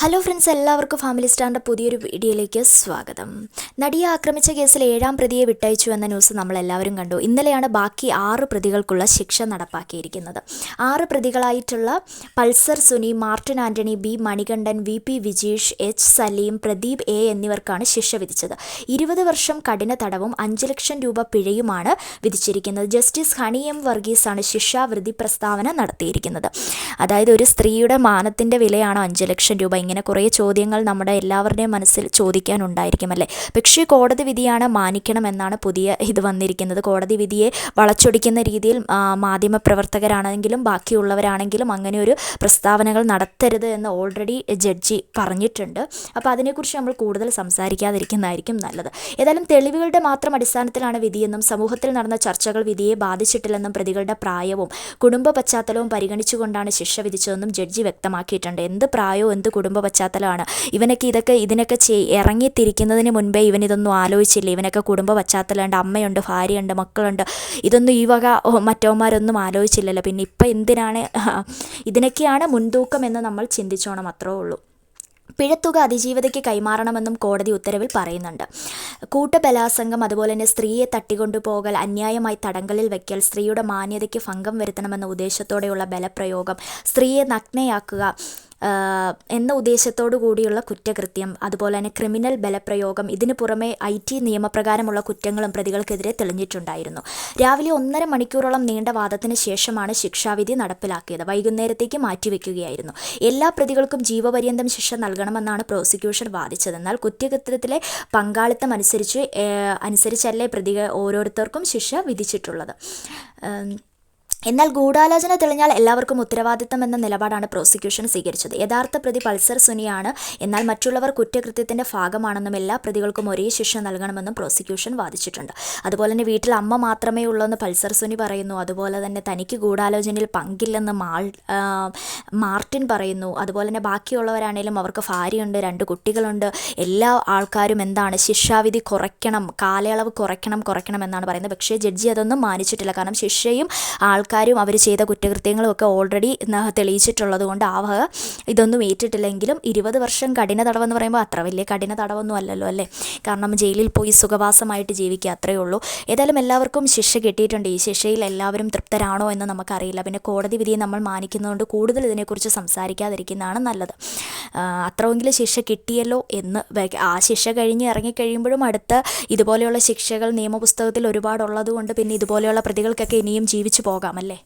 Hello friends എല്ലാവർക്കും family സ്റ്റാറിന്റെ പുതിയൊരു വീഡിയോയിലേക്ക് സ്വാഗതം. നടിയെ ആക്രമിച്ച കേസിൽ ഏഴാം പ്രതിയെ വിട്ടയച്ചു എന്ന ന്യൂസ് നമ്മൾ എല്ലാവരും കണ്ടു. ഇന്നലെയാണ് ബാക്കി ആറ് പ്രതികൾക്കുള്ള ശിക്ഷ നടപ്പാക്കിയിരിക്കുന്നത്. ആറ് പ്രതികളായിട്ടുള്ള Pulsar Suni Martin Antony B Manikandan V P Vijeesh H Salim Pradeep A എന്നിവർക്കാണ് ശിക്ഷ വിധിച്ചത്. ഇരുപത് വർഷം കഠിന തടവും അഞ്ച് ലക്ഷം രൂപ പിഴയുമാണ് വിധിച്ചിരിക്കുന്നത്. ജസ്റ്റിസ് ഹണി എം വർഗീസാണ് ശിക്ഷാവൃതി പ്രസ്താവന നടത്തിയിരിക്കുന്നത്. അതായത് ഒരു സ്ത്രീയുടെ മാനത്തിന്റെ വിലയാണോ അഞ്ച് ലക്ഷം രൂപ ഇങ്ങനെ കുറേ ചോദ്യങ്ങൾ നമ്മുടെ എല്ലാവരുടെയും മനസ്സിൽ ചോദിക്കാനുണ്ടായിരിക്കും അല്ലേ? പക്ഷേ കോടതി വിധിയാണ് മാനിക്കണമെന്നാണ് പുതിയ ഇത് വന്നിരിക്കുന്നത്. കോടതി വിധിയെ വളച്ചൊടിക്കുന്ന രീതിയിൽ മാധ്യമ മാധ്യമപ്രവർത്തകരാണെങ്കിലും ബാക്കിയുള്ളവരാണെങ്കിലും അങ്ങനെ ഒരു പ്രസ്താവനകൾ നടത്തരുത് എന്ന് ഓൾറെഡി ജഡ്ജി പറഞ്ഞിട്ടുണ്ട്. അപ്പോൾ അതിനെക്കുറിച്ച് നമ്മൾ കൂടുതൽ സംസാരിക്കാതിരിക്കുന്നതായിരിക്കും നല്ലത്. ഏതായാലും തെളിവുകളുടെ മാത്രം അടിസ്ഥാനത്തിലാണ് വിധിയെന്നും സമൂഹത്തിൽ നടന്ന ചർച്ചകൾ വിധിയെ ബാധിച്ചിട്ടില്ലെന്നും പ്രതികളുടെ പ്രായവും കുടുംബ പശ്ചാത്തലവും പരിഗണിച്ചുകൊണ്ടാണ് ശിക്ഷ വിധിച്ചതെന്നും ജഡ്ജി വ്യക്തമാക്കിയിട്ടുണ്ട്. എന്ത് പ്രായവും എന്ത് കുടുംബ പശ്ചാത്തലമാണ്. ഇവനൊക്കെ ഇതൊക്കെ ഇതിനൊക്കെ ചെയ് ഇറങ്ങിത്തിരിക്കുന്നതിന് മുൻപേ ഇവൻ ഇതൊന്നും ആലോചിച്ചില്ല. ഇവനൊക്കെ കുടുംബ പശ്ചാത്തലമുണ്ട്. അമ്മയുണ്ട് ഭാര്യയുണ്ട് മക്കളുണ്ട്. ഇതൊന്നും ഈ വക മറ്റവന്മാരൊന്നും ആലോചിച്ചില്ലല്ലോ. പിന്നെ ഇപ്പം എന്തിനാണ് ഇതിനൊക്കെയാണ് മുൻതൂക്കം എന്ന് നമ്മൾ ചിന്തിച്ചോണം അത്രേ ഉള്ളൂ. പിഴത്തുക അതിജീവിതയ്ക്ക് കൈമാറണമെന്നും കോടതി ഉത്തരവിൽ പറയുന്നുണ്ട്. കൂട്ടബലാസംഗം അതുപോലെ തന്നെ സ്ത്രീയെ തട്ടിക്കൊണ്ടുപോകൽ അന്യായമായി തടങ്കലിൽ വയ്ക്കൽ സ്ത്രീയുടെ മാന്യതയ്ക്ക് ഭംഗം വരുത്തണമെന്ന ഉദ്ദേശത്തോടെയുള്ള ബലപ്രയോഗം സ്ത്രീയെ നഗ്നയാക്കുക എന്ന ഉദ്ദേശത്തോടു കൂടിയുള്ള കുറ്റകൃത്യം അതുപോലെ തന്നെ ക്രിമിനൽ ബലപ്രയോഗം ഇതിനു പുറമെ ഐ ടി നിയമപ്രകാരമുള്ള കുറ്റങ്ങളും പ്രതികൾക്കെതിരെ തെളിഞ്ഞിട്ടുണ്ടായിരുന്നു. രാവിലെ ഒന്നര മണിക്കൂറോളം നീണ്ട വാദത്തിന് ശേഷമാണ് ശിക്ഷാവിധി നടപ്പിലാക്കിയത്. വൈകുന്നേരത്തേക്ക് മാറ്റിവെക്കുകയായിരുന്നു. എല്ലാ പ്രതികൾക്കും ജീവപര്യന്തം ശിക്ഷ നൽകണമെന്നാണ് പ്രോസിക്യൂഷൻ വാദിച്ചത് എന്നാൽ കുറ്റകൃത്യത്തിലെ പങ്കാളിത്തം അനുസരിച്ച് അനുസരിച്ചല്ലേ പ്രതികൾ ഓരോരുത്തർക്കും ശിക്ഷ വിധിച്ചിട്ടുള്ളത്. എന്നാൽ ഗൂഢാലോചന തെളിഞ്ഞാൽ എല്ലാവർക്കും ഉത്തരവാദിത്തം എന്ന നിലപാടാണ് പ്രോസിക്യൂഷൻ സ്വീകരിച്ചത്. യഥാർത്ഥ പ്രതി പൾസർ സുനിയാണ്. എന്നാൽ മറ്റുള്ളവർ കുറ്റകൃത്യത്തിന്റെ ഭാഗമാണെന്നും എല്ലാ പ്രതികൾക്കും ഒരേ ശിക്ഷ നൽകണമെന്നും പ്രോസിക്യൂഷൻ വാദിച്ചിട്ടുണ്ട്. അതുപോലെ തന്നെ വീട്ടിൽ അമ്മ മാത്രമേ ഉള്ളൂ എന്ന് പൾസർ സുനി പറയുന്നു. അതുപോലെ തന്നെ തനിക്ക് ഗൂഢാലോചനയിൽ പങ്കില്ലെന്ന് മാൾ മാർട്ടിൻ പറയുന്നു. അതുപോലെ തന്നെ ബാക്കിയുള്ളവരാണേലും അവർക്ക് ഭാര്യയുണ്ട് രണ്ട് കുട്ടികളുണ്ട്. എല്ലാ ആൾക്കാരും എന്താണ്? ശിക്ഷാവിധി കുറയ്ക്കണം കാലയളവ് കുറയ്ക്കണം കുറയ്ക്കണം എന്നാണ് പറയുന്നത്. പക്ഷേ ജഡ്ജി അതൊന്നും മാനിച്ചിട്ടില്ല. കാരണം ശിക്ഷയും ആൾക്കാരും അവർ ചെയ്ത കുറ്റകൃത്യങ്ങളും ഒക്കെ ഓൾറെഡി തെളിയിച്ചിട്ടുള്ളത് കൊണ്ട് ആ വക ഇതൊന്നും ഏറ്റിട്ടില്ലെങ്കിലും ഇരുപത് വർഷം കഠിന തടവെന്ന് പറയുമ്പോൾ അത്ര വലിയ കഠിന തടവൊന്നും അല്ലല്ലോ അല്ലേ? കാരണം ജയിലിൽ പോയി സുഖവാസമായിട്ട് ജീവിക്കുക അത്രയേ ഉള്ളൂ. ഏതായാലും എല്ലാവർക്കും ശിക്ഷ കിട്ടിയിട്ടുണ്ട്. ഈ ശിക്ഷയിൽ എല്ലാവരും തൃപ്തരാണോ എന്ന് നമുക്കറിയില്ല. പിന്നെ കോടതി വിധിയെ നമ്മൾ മാനിക്കുന്നതുകൊണ്ട് കൂടുതൽ ഇതിനെക്കുറിച്ച് സംസാരിക്കാതിരിക്കുന്നതാണ് നല്ലത്. അത്രമെങ്കിലും ശിക്ഷ കിട്ടിയല്ലോ എന്ന് ആ ശിക്ഷ കഴിഞ്ഞ് ഇറങ്ങിക്കഴിയുമ്പോഴും അടുത്ത ഇതുപോലെയുള്ള ശിക്ഷകൾ നിയമപുസ്തകത്തിൽ ഒരുപാടുള്ളത് കൊണ്ട് പിന്നെ ഇതുപോലെയുള്ള പ്രതികൾക്കൊക്കെ ഇനിയും ജീവിച്ചു പോകാം. അല്ലേ